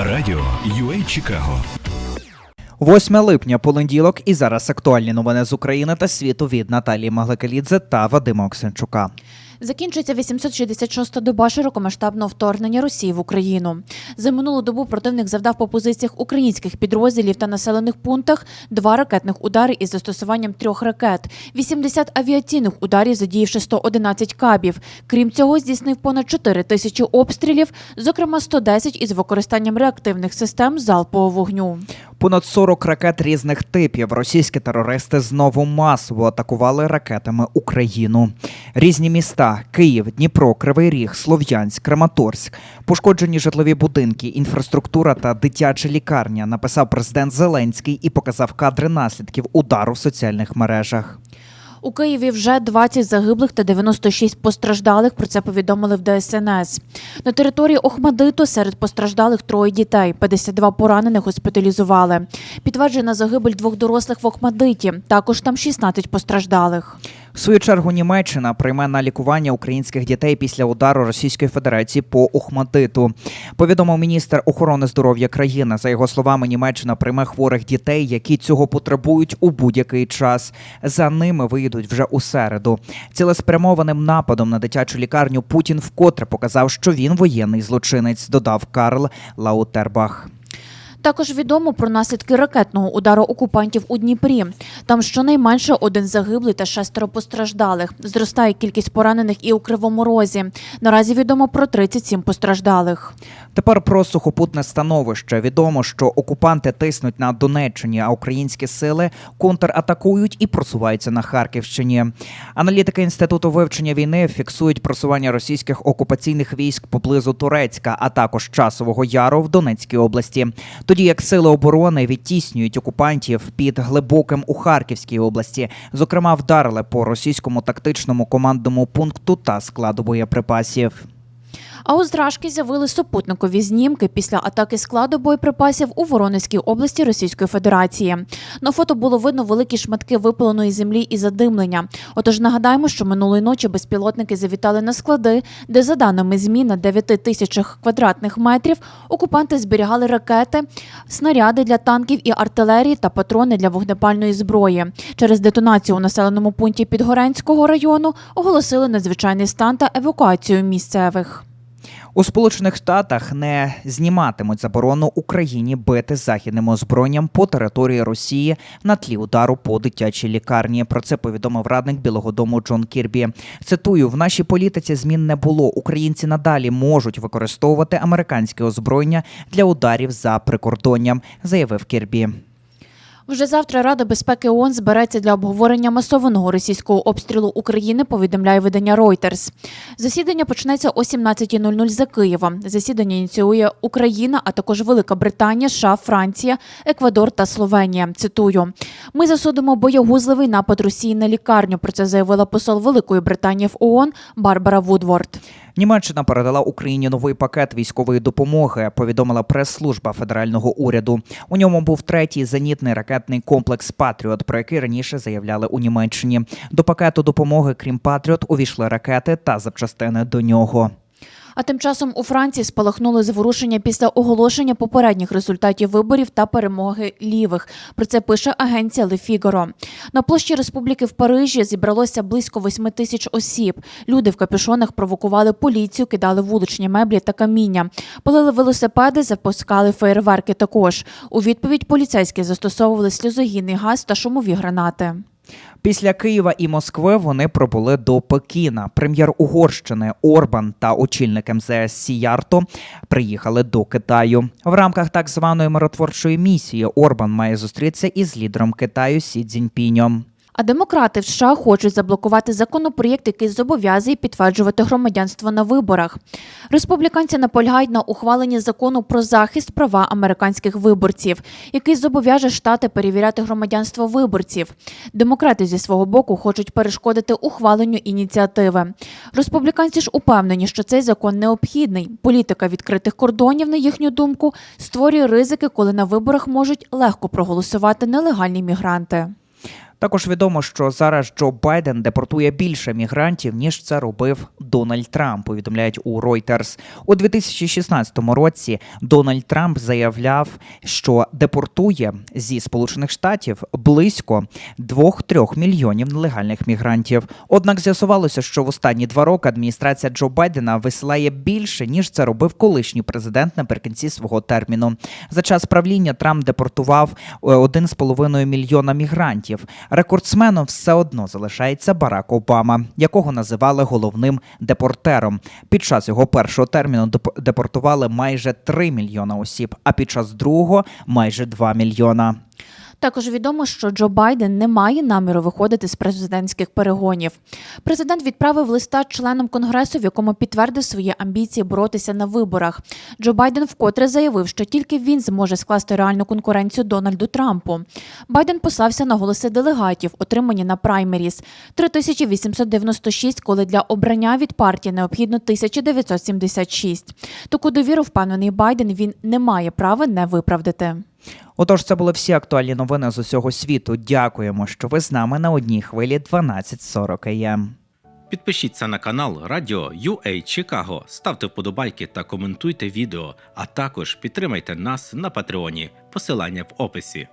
Радіо UA Чикаго 8 липня, понеділок, і зараз актуальні новини з України та світу від Наталії Магликалідзе та Вадима Оксенчука. Закінчується 866-та доба широкомасштабного вторгнення Росії в Україну. За минулу добу противник завдав по позиціях українських підрозділів та населених пунктах два ракетних удари із застосуванням трьох ракет, 80 авіаційних ударів, задіявши 111 кабів. Крім цього, здійснив понад 4 тисячі обстрілів, зокрема 110 із використанням реактивних систем залпового вогню. Понад 40 ракет різних типів російські терористи знову масово атакували ракетами Україну. Різні міста Київ, Дніпро, Кривий Ріг, Слов'янськ, Краматорськ, пошкоджені житлові будинки, інфраструктура та дитяча лікарня. Написав президент Зеленський і показав кадри наслідків удару в соціальних мережах. У Києві вже 20 загиблих та 96 постраждалих. Про це повідомили в ДСНС. На території Охмадиту серед постраждалих троє дітей, 52 поранених госпіталізували. Підтверджена загибель двох дорослих в Охмадиті. Також там 16 постраждалих. В свою чергу Німеччина прийме на лікування українських дітей після удару Російської Федерації по Ухматиту. Повідомив міністр охорони здоров'я країни. За його словами, Німеччина прийме хворих дітей, які цього потребують у будь-який час. За ними виїдуть вже у середу. Цілеспрямованим нападом на дитячу лікарню Путін вкотре показав, що він воєнний злочинець. Додав Карл Лаутербах. Також відомо про наслідки ракетного удару окупантів у Дніпрі. Там щонайменше один загиблий та шестеро постраждалих. Зростає кількість поранених і у Кривому Розі. Наразі відомо про 37 постраждалих. Тепер про сухопутне становище. Відомо, що окупанти тиснуть на Донеччині, а українські сили контратакують і просуваються на Харківщині. Аналітики інституту вивчення війни фіксують просування російських окупаційних військ поблизу Турецька, а також часового яру в Донецькій області. Тоді як сили оборони відтіснюють окупантів під глибоким у Харківській області. Зокрема, вдарили по російському тактичному командному пункту та складу боєприпасів. А у Зражки з'явили супутникові знімки після атаки складу боєприпасів у Воронезькій області Російської Федерації. На фото було видно великі шматки випаленої землі і задимлення. Отож нагадаємо, що минулої ночі безпілотники завітали на склади, де, за даними ЗМІ, на 9 тисячах квадратних метрів окупанти зберігали ракети, снаряди для танків і артилерії та патрони для вогнепальної зброї. Через детонацію у населеному пункті Підгоренського району оголосили надзвичайний стан та евакуацію місцевих. У Сполучених Штатах не зніматимуть заборону Україні бити західним озброєнням по території Росії на тлі удару по дитячій лікарні. Про це повідомив радник Білого Дому Джон Кірбі. Цитую: в нашій політиці змін не було. Українці надалі можуть використовувати американське озброєння для ударів за прикордонням, заявив Кірбі. Вже завтра Рада безпеки ООН збереться для обговорення масованого російського обстрілу України. Повідомляє видання Reuters. Засідання почнеться о 17.00 за Києва. Засідання ініціює Україна, а також Велика Британія, США, Франція, Еквадор та Словенія. Цитую: ми засудимо боєгузливий напад Росії на лікарню. Про це заявила посол Великої Британії в ООН Барбара Вудворд. Німеччина передала Україні новий пакет військової допомоги. Повідомила прес-служба федерального уряду. У ньому був третій зенітний ракетний комплекс Патріот, про який раніше заявляли у Німеччині. До пакету допомоги, крім Патріот, увійшли ракети та запчастини до нього. А тим часом у Франції спалахнули зворушення після оголошення попередніх результатів виборів та перемоги лівих. Про це пише агенція Le Figaro. На площі республіки в Парижі зібралося близько 8 тисяч осіб. Люди в капюшонах провокували поліцію, кидали вуличні меблі та каміння, палили велосипеди, запускали феєрверки. Також у відповідь поліцейські застосовували сльозогінний газ та шумові гранати. Після Києва і Москви вони пробули до Пекіна. Прем'єр Угорщини Орбан та очільник МЗС Сіярто приїхали до Китаю. В рамках так званої миротворчої місії Орбан має зустрітися із лідером Китаю Сі Цзіньпінем. А демократи в США хочуть заблокувати законопроєкт, який зобов'язує підтверджувати громадянство на виборах. Республіканці наполягають на ухваленні закону про захист права американських виборців, який зобов'яже штати перевіряти громадянство виборців. Демократи зі свого боку хочуть перешкодити ухваленню ініціативи. Республіканці ж упевнені, що цей закон необхідний. Політика відкритих кордонів, на їхню думку, створює ризики, коли на виборах можуть легко проголосувати нелегальні мігранти. Також відомо, що зараз Джо Байден депортує більше мігрантів ніж це робив Дональд Трамп. Повідомляють у Reuters. у 2016 році. Дональд Трамп заявляв, що депортує зі Сполучених Штатів близько 2-3 мільйонів нелегальних мігрантів. Однак з'ясувалося, що в останні два роки адміністрація Джо Байдена висилає більше ніж це робив колишній президент наприкінці свого терміну. За час правління Трамп депортував е, 1,5 мільйона мігрантів. Рекордсменом все одно залишається Барак Обама, якого називали головним депортером. Під час його першого терміну деп- депортували майже 3 мільйона осіб, а під час другого майже 2 мільйона. Також відомо, що Джо Байден не має наміру виходити з президентських перегонів. Президент відправив листа членам конгресу, в якому підтвердив свої амбіції боротися на виборах. Джо Байден вкотре заявив, що тільки він зможе скласти реальну конкуренцію Дональду Трампу. Байден послався на голоси делегатів, отримані на праймеріс 3896, коли для обрання від партії необхідно 1976. Таку довіру, впевнений Байден, він не має права не виправдати. Отож, це були всі актуальні новини з усього світу. Дякуємо, що ви з нами на одній хвилі 12.40 АМ. Підпишіться на канал Радіо UA Чикаго, ставте вподобайки та коментуйте відео, а також підтримайте нас на Патреоні. Посилання в описі.